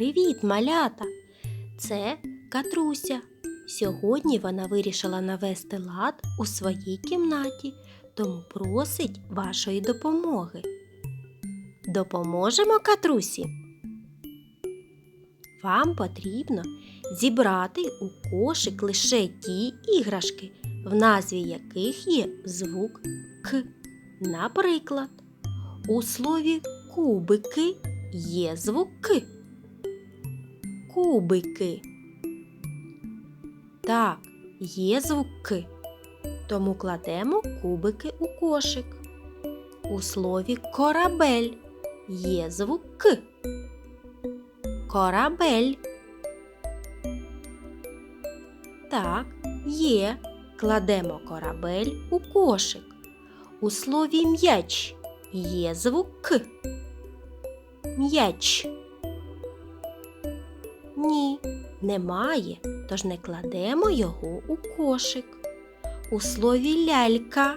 Привіт, малята! Це Катруся. Сьогодні вона вирішила навести лад у своїй кімнаті, тому просить вашої допомоги. Допоможемо Катрусі? Вам потрібно зібрати у кошик лише ті іграшки, в назві яких є звук К. Наприклад, у слові кубики є звук К. Кубики. Так, є звук К. Тому кладемо кубики у кошик. У слові корабель є звук К. Корабель. Так, є. Кладемо корабель у кошик. У слові м'яч є звук К. М'яч. Ні, немає, тож не кладемо його у кошик. У слові лялька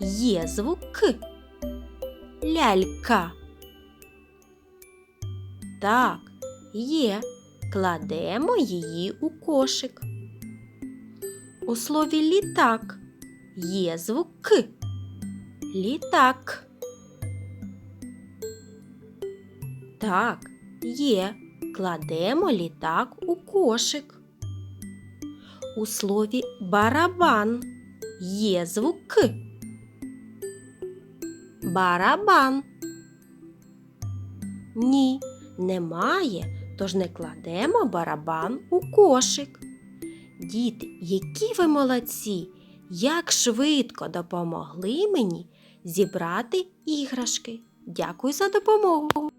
є звук К. Лялька. Так, є. Кладемо її у кошик. У слові літак є звук К. Літак. Так, є. Кладемо літак у кошик. У слові барабан є звук К. Барабан. Ні, немає, тож не кладемо барабан у кошик. Діти, які ви молодці! Як швидко допомогли мені зібрати іграшки. Дякую за допомогу.